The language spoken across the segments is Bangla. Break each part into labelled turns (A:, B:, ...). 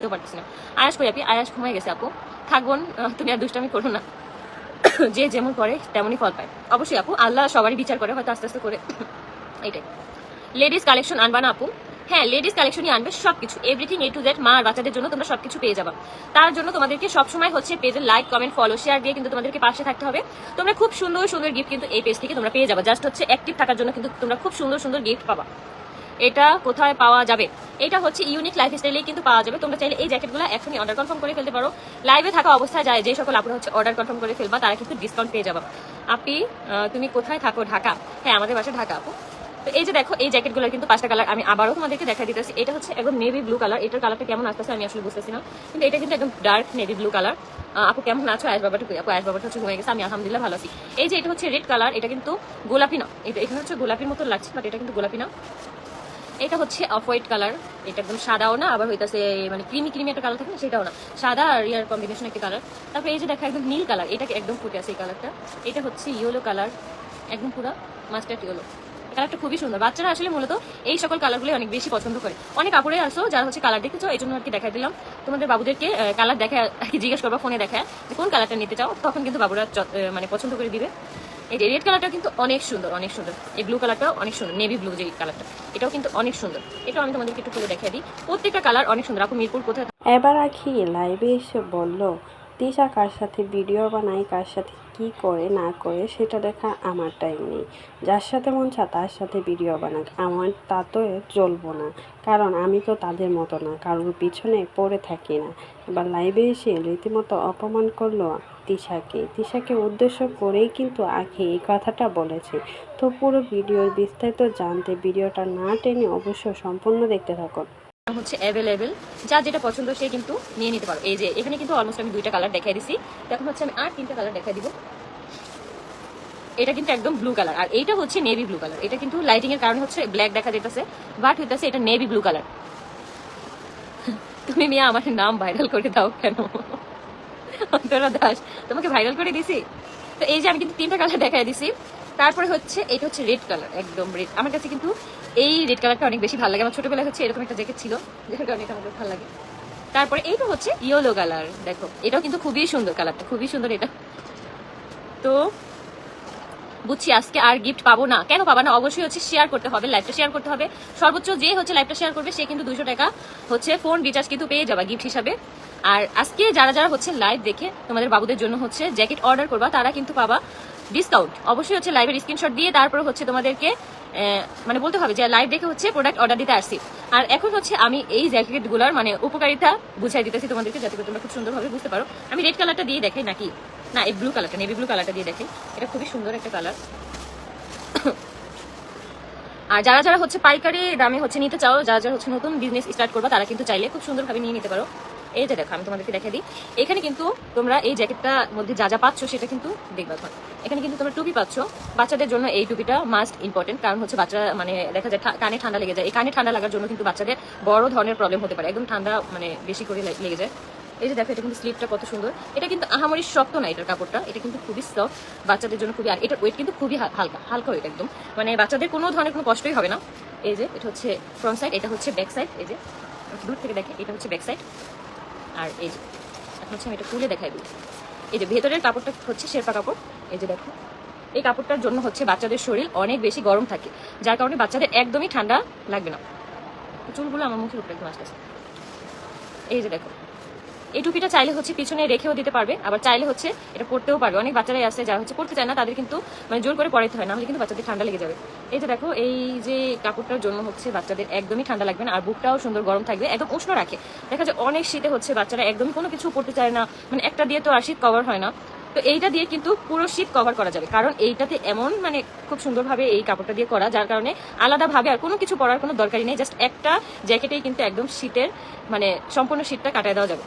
A: বুঝতে পারতেছি না আয়াস কই আপনি? আয়াস ঘুমাই গেছে আপু। থাকবন তুমি আর দুষ্টামি করো না। যে যেমন করে, তেমনই ফল পায়। অবশ্যই আপু, আল্লাহ সবারই বিচার করে, হয়তো আস্তে আস্তে করে। এইটাই। লেডিস কালেকশন আনবা না আপু? হ্যাঁ লেডিস কালেকশনই আনবে সবকিছু। এভরিথিং এ টু জেড মা আর বাচ্চাদের জন্য তোমরা সবকিছু পেয়ে যাবা। তার জন্য তোমাদেরকে সবসময় হচ্ছে পেজের লাইক কমেন্ট ফলো শেয়ার দিয়ে কিন্তু তোমাদেরকে পাশে থাকতে হবে। তোমরা খুব সুন্দর সুন্দর গিফট কিন্তু এই পেজ থেকে তোমরা পেয়ে যাবা। জাস্ট হচ্ছে অ্যাক্টিভ থাকার জন্য কিন্তু তোমরা খুব সুন্দর সুন্দর গিফট পাবা। এটা কোথায় পাওয়া যাবে? এটা হচ্ছে ইউনিক লাইফ স্টাইলেই কিন্তু পাওয়া যাবে। তোমরা চাইলে এই জ্যাকেটগুলো এখনই অর্ডার কনফার্ম করে ফেলতে পারো। লাইভে থাকা অবস্থায় যায়, যে সকল আপনারা হচ্ছে অর্ডার কনফার্ম করে ফেলবা, তারা কিন্তু ডিসকাউন্ট পেয়ে যাবা। আপনি তুমি কোথায় থাকো? ঢাকা? হ্যাঁ আমাদের বাসা ঢাকা, আপু। তো এই যে দেখো, এই জ্যাকেটগুলো কিন্তু পাঁচটা কালার আমি আবারও তোমাদেরকে দেখা দিতেছি। এটা হচ্ছে একদম নেভি ব্লু কালার এটার কালারটা কেমন আসতেছে আমি আসলে বুঝতেছি না। কিন্তু এটা কিন্তু একদম ডার্ক নেভি ব্লু কালার আপু কেমন আছো? আয়াস বাবাটা? আপু আয়াস বাবাটা হচ্ছে হয়ে গেছে। আমি আলহামদুলিল্লাহ ভালো আছি। এই যে এটা হচ্ছে রেড কালার এটা কিন্তু গোলাপি না। এটা এখানে হচ্ছে গোলাপির মতো লাগছে বাট এটা কিন্তু গোলাপি না। এটা হচ্ছে অফ হোয়াইট কালার এটা একদম সাদাও না, আবার হইতাছে মানে ক্রিমি ক্রিমি একটা কালার থাকে না, সেটাও না। সাদা আর ইয়ার কম্বিনেশন একটা কালার তারপরে এই যে দেখা, একদম নীল কালার এটাকে একদম ফুটে আছে এই কালারটা এটা হচ্ছে ইয়েলো কালার একদম পুরো মাস্টার্ড ইয়েলো কালারটা খুবই সুন্দর। বাচ্চারা আসলে মূলত এই সকল কালারগুলো অনেক বেশি পছন্দ করে। অনেক কাপড়ে আসো যারা হচ্ছে কালার চাও এই জন্য আর কি দেখাই দিলাম। তোমাদের বাবুদেরকে কালার দেখা জিজ্ঞেস করবা ফোনে দেখা কোন কালারটা নিতে চাও, তখন কিন্তু বাবুরা মানে পছন্দ করে দিবে। এই যে রেড কালারটা কিন্তু অনেক সুন্দর অনেক সুন্দর। এই ব্লু কালারটাও অনেক সুন্দর। নেভি ব্লু যে কালারটা এটাও কিন্তু অনেক সুন্দর। এটাও আমি তোমাদেরকে একটু খুলে দেখিয়ে দিই। প্রত্যেকটা কালার অনেক সুন্দর। আপু মিরপুর কোথায়?
B: এবার আখি লাইভে এসে বলল তিশা কার সাথে ভিডিও বানায়, কার সাথে কি করে, না করে, সেটা দেখা আমার টাইম নেই। যার সাথে মন চা তার সাথে ভিডিও বানাক। আমার তাতে চলবো না। কারণ আমি তো তাদের মতো না, কারোর পিছনে পড়ে থাকি না। এবার লাইভে এসে রীতিমতো অপমান করল তিশাকে তিশাকে উদ্দেশ্য করেই কিন্তু আখি এই কথাটা বলেছে। তো পুরো ভিডিওর বিস্তারিত জানতে ভিডিওটা না টেনে অবশ্য সম্পূর্ণ দেখতে থাকুন।
A: হচ্ছে অ্যাভেলেবেল যার যেটা পছন্দ সে কিন্তু নিয়ে নিতে পারো। এই যে, এখানে কিন্তু অলমোস্ট আমি দুইটা কালার দেখাই দিছি। এখন হচ্ছে আমি আর তিনটা কালার দেখাই দিব। এটা কিন্তু একদম ব্লু কালার আর এইটা হচ্ছে নেভি ব্লু কালার এটা কিন্তু লাইটিং এর কারণে হচ্ছে ব্ল্যাক দেখা যেতেছে। বাট হইতেছে এটা নেভি ব্লু কালার তুমি মিয়া, আমার নাম ভাইরাল করে দাও কেন? অন্তরা দাস, তোমাকে ভাইরাল করে দিছি? তো এই যে আমি কিন্তু তিনটা কালার দেখাই দিছি। তারপরে হচ্ছে, এটা হচ্ছে রেড কালার একদম রেড আমার কাছে কিন্তু এই রেড কালারটা অনেক বেশি ভালো লাগে। আমার ছোটবেলায় হচ্ছে এরকম একটা জ্যাকেট ছিল যার কারণে এটা আমার ভালো লাগে। তারপরে এইটা হচ্ছে ইয়েলো কালার দেখো। এটাও কিন্তু খুবই সুন্দর কালারটা খুবই সুন্দর এটা। তো বুঝছি, আজকে আর গিফট পাবো না। কেন পাবা না? অবশ্যই হচ্ছে শেয়ার করতে হবে লাইভটা শেয়ার করতে হবে। সর্বোচ্চ যে হচ্ছে লাইভটা শেয়ার করবে, সে কিন্তু দুশো টাকা হচ্ছে ফোন রিচার্জ কিন্তু পেয়ে যাবা গিফট হিসাবে। আর আজকে যারা যারা হচ্ছে লাইভ দেখে তোমাদের বাবুদের জন্য হচ্ছে জ্যাকেট অর্ডার করবা, তারা কিন্তু পাবা ডিসকাউন্ট অবশ্যই হচ্ছে লাইভের স্ক্রিনশট দিয়ে তারপরে হচ্ছে তোমাদেরকে মানে বলতে হবে যে লাইভ দেখে হচ্ছে প্রোডাক্ট অর্ডার দিতে আসছি। আর এখন হচ্ছে আমি এই জ্যাকেটগুলোর মানে উপকারিতা বুঝাই দিতেছি তোমাদেরকে, যাতে করে তোমরা খুব সুন্দরভাবে বুঝতে পারো। আমি রেড কালারটা দিয়ে দেখাই নাকি? না, এই ব্লু কালারটা নেভি ব্লু কালারটা দিয়ে দেখাই। এটা খুবই সুন্দর একটা কালার আর যারা যারা হচ্ছে পাইকারি দামে হচ্ছে নিতে চাও, যারা যারা হচ্ছে নতুন বিজনেস স্টার্ট করবা, তারা কিন্তু চাইলে খুব সুন্দরভাবে নিয়ে নিতে পারো। এই যে দেখো, আমি তোমাদেরকে দেখে দিই। এখানে কিন্তু তোমরা এই জ্যাকেটটার মধ্যে যা যা পাচ্ছ সেটা কিন্তু দেখবা এখন। এখানে কিন্তু তোমরা টুপি পাচ্ছ। বাচ্চাদের জন্য এই টুপিটা মাস্ট ইম্পর্টেন্ট কারণ হচ্ছে বাচ্চারা মানে দেখা যায় কানে ঠান্ডা লেগে যায়। এই কানে ঠান্ডা লাগার জন্য কিন্তু বাচ্চাদের বড় ধরনের প্রবলেম হতে পারে। একদম ঠান্ডা মানে বেশি করে লেগে যায়। এই যে দেখো, এটা কিন্তু স্লিপটা কত সুন্দর। এটা কিন্তু আহামরি শক্ত না এটার কাপড়টা। এটা কিন্তু খুবই সফট বাচ্চাদের জন্য খুবই আর এটার ওয়েট কিন্তু খুবই হালকা হালকা ওয়েট একদম। মানে বাচ্চাদের কোনো ধরনের কোনো কষ্টই হবে না। এই যে, এটা হচ্ছে ফ্রন্ট সাইড এটা হচ্ছে ব্যাক সাইড এই যে, দূর থেকে দেখে, এটা হচ্ছে ব্যাক সাইড আর এই যে, এখন হচ্ছে আমি এটা খুলে দেখাই দিই এই যে ভেতরের কাপড়টা হচ্ছে শেরপা কাপড়। এই যে দেখো, এই কাপড়টার জন্য হচ্ছে বাচ্চাদের শরীর অনেক বেশি গরম থাকে, যার কারণে বাচ্চাদের একদমই ঠান্ডা লাগবে না। চুলগুলো আমার মুখের উপরে একদম আসতেছে। এই যে দেখো এই টুপিটা চাইলে হচ্ছে পিছনে রেখেও দিতে পারবে, আবার চাইলে হচ্ছে এটা পড়তেও পারবে। অনেক বাচ্চারাই আছে যারা হচ্ছে পড়তে চায় না, তাদের কিন্তু মানে জোর করে পড়াইতে হয় না হলে কিন্তু বাচ্চাদের ঠান্ডা লেগে যাবে। এই যে দেখো, এই যে কাপড়টার জন্য হচ্ছে বাচ্চাদের একদমই ঠান্ডা লাগবে না, আর বুকটাও সুন্দর গরম থাকবে, একদম উষ্ণ রাখে। দেখা যায় অনেক শীতে হচ্ছে বাচ্চারা একদমই কোনো কিছু পড়তে চায় না মানে একটা দিয়ে তো আর শীত কভার হয় না। তো এইটা দিয়ে কিন্তু পুরো শীত কভার করা যাবে, কারণ এইটাতে এমন মানে খুব সুন্দরভাবে এই কাপড়টা দিয়ে করা, যার কারণে আলাদাভাবে আর কোনো কিছু পরার কোনো দরকারই নেই জাস্ট একটা জ্যাকেটেই কিন্তু একদম শীতের মানে সম্পূর্ণ শীতটা কাটায় দেওয়া যাবে।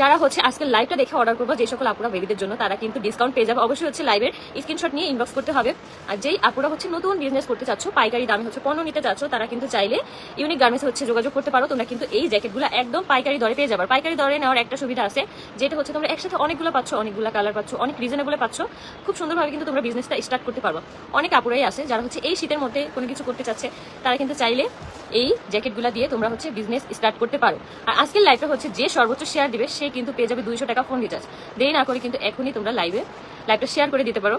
A: যারা হচ্ছে আজকে লাইভটা দেখে অর্ডার করব, যে সকল আপুরা বেবিদের জন্য, তারা কিন্তু ডিসকাউন্ট পেয়ে যাবে। অবশ্যই হচ্ছে লাইভের স্ক্রিনশট নিয়ে ইনবক্স করতে হবে। আর যেই আপুরা হচ্ছে নতুন বিজনেস করতে চাচ্ছ, পাইকারি দামে হচ্ছে পণ্য নিতে চাচ্ছ, তারা কিন্তু চাইলে ইউনিক গার্মেন্টস হচ্ছে যোগাযোগ করতে পারো। তোমরা কিন্তু এই জ্যাকেটগুলো একদম পাইকারি দরে পেয়ে যাবে। আর পাইকারি দরে নেওয়ার একটা সুবিধা আছে, যেটা হচ্ছে তোমরা একসাথে অনেকগুলো পাচ্ছ, অনেকগুলো কালার পাচ্ছ, অনেক রিজনেবল পাচ্ছ। খুব সুন্দরভাবে কিন্তু তোমরা বিজনেসটা স্টার্ট করতে পারো অনেক আপুরাই আছে যারা হচ্ছে এই শীতের মধ্যে কোনো কিছু করতে চাচ্ছে, তারা কিন্তু চাইলে এই জ্যাকেটগুলো দিয়ে তোমরা হচ্ছে বিজনেস স্টার্ট করতে পারো। আর আজকের লাইভটা হচ্ছে যে সর্বোচ্চ শেয়ার দিবে, সে কিন্তু পেয়ে যাবে দুইশো টাকা ফোন রিচার্জ দেরি না করে কিন্তু এখনই তোমরা লাইভে লাইভটা শেয়ার করে দিতে পারো।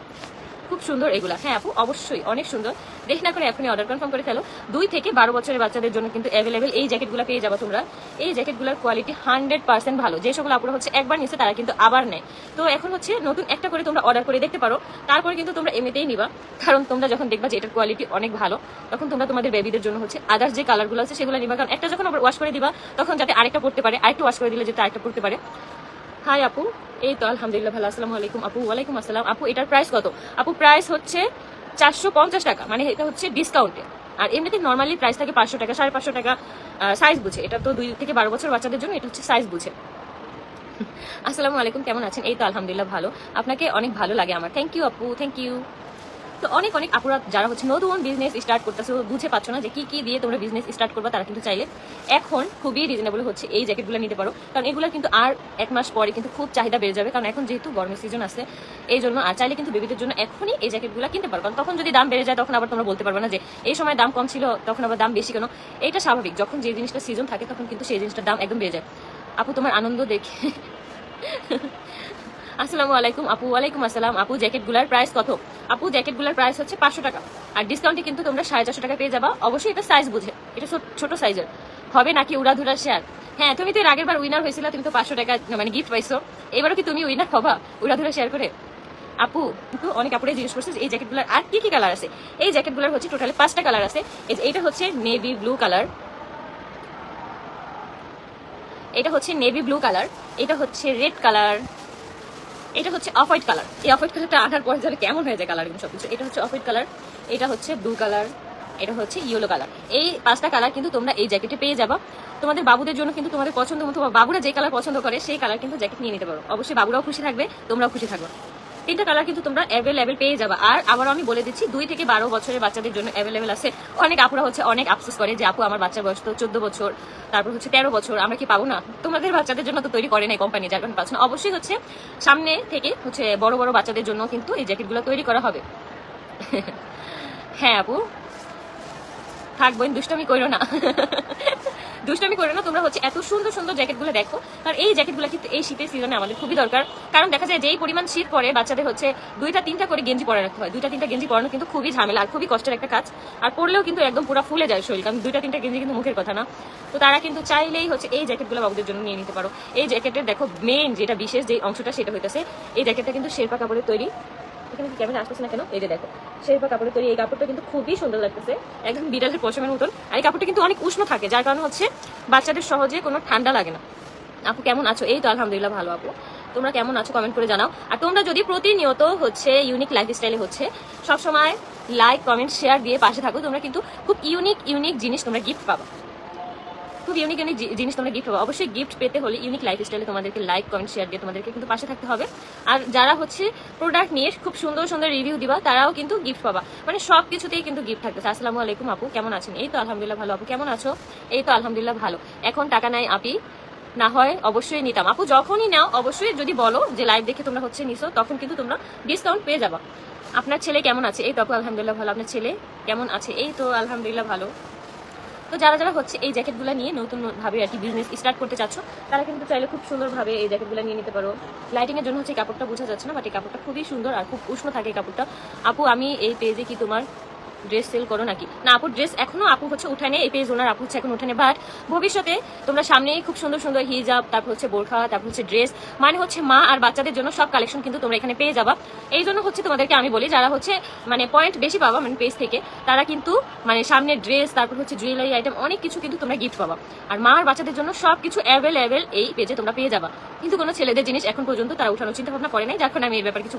A: খুব সুন্দর এগুলা। হ্যাঁ আপু, অবশ্যই, অনেক সুন্দর। দেখ না করে, এখনই অর্ডার কনফার্ম করে ফেলো। দুই থেকে বারো বছরের বাচ্চাদের জন্য কিন্তু অ্যাভেলেবেল এই জ্যাকেটগুলো পেয়ে যাব তোমরা। এই জ্যাকেটগুলোর কোয়ালিটি হান্ড্রেড পার্সেন্ট ভালো। যে সকল আপুরা হচ্ছে একবার নিচ্ছে তারা কিন্তু আবার নেয়। তো এখন হচ্ছে নতুন একটা করে তোমরা অর্ডার করে দেখতে পারো। তারপরে কিন্তু তোমরা এমনিতেই নিবা। কারণ তোমরা যখন দেখবা যে এটার কোয়ালিটি অনেক ভালো, তখন তোমরা তোমাদের বেবিদের জন্য হচ্ছে আদার্স যে কালারগুলো আছে সেগুলো নিবা। কারণ একটা যখন আবার ওয়াশ করে দিবা, তখন যাতে আরেকটা পড়তে পারে, আরেকটা ওয়াশ করে দিলে যাতে আরেকটা পড়তে পারে। হাই আপু এই তো, আলহামদুলিল্লাহ ভালো, আসসালামু আলাইকুম আপু ওয়ালাইকুম আসসালাম। আপু এটার প্রাইস কত? আপু প্রাইস হচ্ছে চারশো পঞ্চাশ টাকা মানে এটা হচ্ছে ডিসকাউন্টে আর এমনিতে নর্মালি প্রাইস থাকে পাঁচশো টাকা, সাড়ে পাঁচশো টাকা সাইজ বুঝে। এটা তো দুই থেকে বারো বছর বাচ্চাদের জন্য, এটা হচ্ছে সাইজ বুঝে। আসসালামু আলাইকুম, কেমন আছেন? এই তো, আলহামদুলিল্লাহ ভালো। আপনাকে অনেক ভালো লাগে আমার। থ্যাংক ইউ আপু থ্যাংক ইউ তো অনেক অনেক আপুরা যারা হচ্ছে নতুন বিজনেস স্টার্ট করতেছে বুঝে পাচ্ছ না যে কি কি দিয়ে তোমরা বিজনেস স্টার্ট করবে, তারা কিন্তু চাইলে এখন খুবই রিজনেবল হচ্ছে এই জ্যাকেটগুলো নিতে পারো। কারণ এগুলো কিন্তু আর এক মাস পরে কিন্তু খুব চাহিদা বেড়ে যাবে, কারণ এখন যেহেতু গরমের সিজন আছে, এই জন্য আর চাইলে কিন্তু বেবিদের জন্য এখনই এই জ্যাকেটগুলো কিনতে পারো। কারণ তখন যদি দাম বেড়ে যায়, তখন আবার তোমরা বলতে পারবে না যে এই সময় দাম কম ছিল, তখন আবার দাম বেশি কেন? এটা স্বাভাবিক, যখন যে জিনিসটা সিজন থাকে, তখন কিন্তু সেই জিনিসটার দাম একদম বেড়ে যায়। আপু, তোমার আনন্দ দেখে আসসালামু আলাইকুম আপু, ওয়ালাইকুম আসসালাম। আপু জ্যাকেটগুলোর প্রাইস কত? আপু জ্যাকেটগুলোর প্রাইস হচ্ছে পাঁচশো টাকা। আর ডিসকাউন্টে কিন্তু তোমরা সাড়ে চারশো টাকা পেয়ে যাবা। অবশ্যই এটা সাইজ বুঝে। এটা ছোট সাইজের হবে নাকি উড়াধুরা শেয়ার হ্যাঁ তুমি তো এর আগের বার উইনার হয়েছিল, তুমি তো পাঁচশো টাকা মানে গিফট পাইছো। এবারও কি তুমি উইনার হবা উড়াধুরা শেয়ার করে? আপু, কিন্তু অনেক আপুরাই জিজ্ঞেস করছে এই জ্যাকেটগুলোর আর কি কি কালার আছে? এই জ্যাকেটগুলোর হচ্ছে টোটালি পাঁচটা কালার আছে। এইটা হচ্ছে নেভি ব্লু কালার এটা হচ্ছে নেভি ব্লু কালার এটা হচ্ছে রেড কালার এটা হচ্ছে অফ হোয়াইট কালার এই অফ হোয়াইট কালারটা আনার পরে যাবে কেমন হয়ে যায় কালার কিন্তু সবকিছু, এটা হচ্ছে অফ হোয়াইট কালার এটা হচ্ছে ব্লু কালার এটা হচ্ছে ইয়েলো কালার এই পাঁচটা কালার কিন্তু তোমরা এই জ্যাকেটে পেয়ে যাবা। তোমাদের বাবুদের জন্য কিন্তু তোমাদের পছন্দ মতো বাবুরা যে কালার পছন্দ করে, সেই কালার কিন্তু জ্যাকেট নিয়ে নিতে পারো। অবশ্যই বাবুরাও খুশি থাকবে, তোমরাও খুশি থাকবে। তিনটা কালার কিন্তু তোমরা অ্যাভেলেবেল পেয়ে যাবা। আর আবার আমি বলে দিচ্ছি, দুই থেকে বারো বছরের বাচ্চাদের জন্য অ্যাভেলেবেল আছে। অনেক আপুরা হচ্ছে অনেক আফসোস করে যে, আপু, আমার বাচ্চার বয়স তো চোদ্দ বছর, তারপর হচ্ছে তেরো বছর, আমরা কি পাবো না? তোমাদের বাচ্চাদের জন্য তো তৈরি করে নাই কোম্পানি যার কারণে পাচ্ছ না। অবশ্যই হচ্ছে সামনে থেকে হচ্ছে বড় বড় বাচ্চাদের জন্য কিন্তু এই জ্যাকেটগুলো তৈরি করা হবে। হ্যাঁ আপু। থাকব দুষ্টমি করো না। দুষ্টামি করে না, তোমরা হচ্ছে এত সুন্দর সুন্দর জ্যাকেটগুলো দেখো। কারণ এই জ্যাকেটগুলো কিন্তু এই শীতের সিজনে আমাদের খুবই দরকার। কারণ দেখা যায় যেই পরিমাণ শীত পড়ে, বাচ্চাদের হচ্ছে দুইটা, তিনটা করে গেঞ্জি পরে রাখতে হয়। দুইটা, তিনটা গেঞ্জি পরানো কিন্তু খুবই ঝামেলা আর খুবই কষ্টের একটা কাজ। আর পরলেও কিন্তু একদম পুরো ফুলে যায় শরীর, কারণ দুইটা, তিনটা গেঞ্জি কিন্তু মুখের কথা না। তো তারা কিন্তু চাইলেই হচ্ছে এই জ্যাকেটগুলো বাবুদের জন্য নিয়ে নিতে পারো। এই জ্যাকেটের, দেখো মেন যেটা বিশেষ যে অংশটা সেটা হইতেছে, এই জ্যাকেটটা কিন্তু শেরপা কাপড়ের তৈরি। এখানে ক্যামেরা আসতেছে না কেন? এই যে দেখো শেরপা কাপড়ের তৈরি এই কাপড়টা কিন্তু খুবই সুন্দর লাগতেছে, একদম বিড়ালের পশমের মতন। আর এই কাপড়টা কিন্তু অনেক উষ্ণ থাকে, যার কারণে হচ্ছে বাচ্চাদের সহজে কোনো ঠান্ডা লাগে না। আপু, কেমন আছো? এই তো আলহামদুলিল্লাহ ভালো, আপু। তোমরা কেমন আছো? কমেন্ট করে জানাও। আর তোমরা যদি প্রতিনিয়ত হচ্ছে ইউনিক লাইফ স্টাইলে হচ্ছে, সবসময় লাইক কমেন্ট শেয়ার দিয়ে পাশে থাকো, তোমরা কিন্তু খুব ইউনিক ইউনিক জিনিস তোমরা গিফট পাবা। খুব ইউনিক ইউনিক জিনিস তোমরা গিফট পাবো। অবশ্যই গিফট পেতে হলে ইউনিক লাইফ স্টাইলে তোমাদেরকে লাইক কমেন্ট শেয়ার দিয়ে তোমাদেরকে কিন্তু পাশে থাকতে হবে। আর যারা হচ্ছে প্রোডাক্ট নিয়ে খুব সুন্দর সুন্দর রিভিউ দিবা, তারাও কিন্তু গিফট পাবা। মানে সব কিছুতেই কিন্তু গিফট থাকতেছে। আসসালামু আলাইকুম আপু, কেমন আছেন? এই তো আলহামদুলিল্লাহ ভালো। আপু কেমন আছো? এই তো আলহামদুলিল্লাহ ভালো। এখন টাকা নাই আপি। না হয় অবশ্যই নিতাম। আপু যখনই নাও, অবশ্যই যদি বলো যে লাইভ দেখে তোমরা হচ্ছে নিছো, তখন কিন্তু তোমরা ডিসকাউন্ট পেয়ে যাবা। আপনার ছেলে কেমন আছে? এই তো আপু, আলহামদুলিল্লাহ ভালো। আপনার ছেলে কেমন আছে? এই তো আলহামদুলিল্লাহ ভালো। তো যারা যারা হচ্ছে এই জ্যাকেটগুলো নিয়ে নতুন ভাবে আর কি বিজনেস স্টার্ট করতে চাচ্ছ, তারা কিন্তু চাইলে খুব সুন্দরভাবে এই জ্যাকেটগুলো নিয়ে নিতে পারো। লাইটিং এর জন্য হচ্ছে কাপড়টা বোঝা যাচ্ছে না বাট এই কাপড়টা খুবই সুন্দর আর খুব উষ্ণ থাকে কাপড়টা। আপু, আমি এই পেজে কি তোমার ড্রেস সেল করো নাকি? না, আপু ড্রেস এখনও আপু হচ্ছে উঠানে এই পেজ ওনার আপু হচ্ছে এখন উঠানে বাট ভবিষ্যতে তোমরা সামনেই খুব সুন্দর সুন্দর হিজাব তারপর হচ্ছে বোরখা, তারপর হচ্ছে ড্রেস মানে হচ্ছে মা আর বাচ্চাদের জন্য সব কালেকশন কিন্তু তোমরা এখানে পেয়ে যাবা। এই জন্য হচ্ছে তোমাদেরকে আমি বলি, যারা হচ্ছে মানে পয়েন্ট বেশি পাবা মানে পেজ থেকে, তারা কিন্তু মানে সামনে ড্রেস তারপর হচ্ছে জুয়েলারি আইটেম অনেক কিছু কিন্তু তোমরা গিফট পাবা। আর মা আর বাচ্চাদের জন্য সব কিছু অ্যাভেলেবেল এই পেজে তোমরা পেয়ে যাবা। কিন্তু কোনো ছেলেদের জিনিস এখন পর্যন্ত তারা উঠানোর চিন্তা ভাবনা করে নাই কারণে আমি এই ব্যাপারে কিছু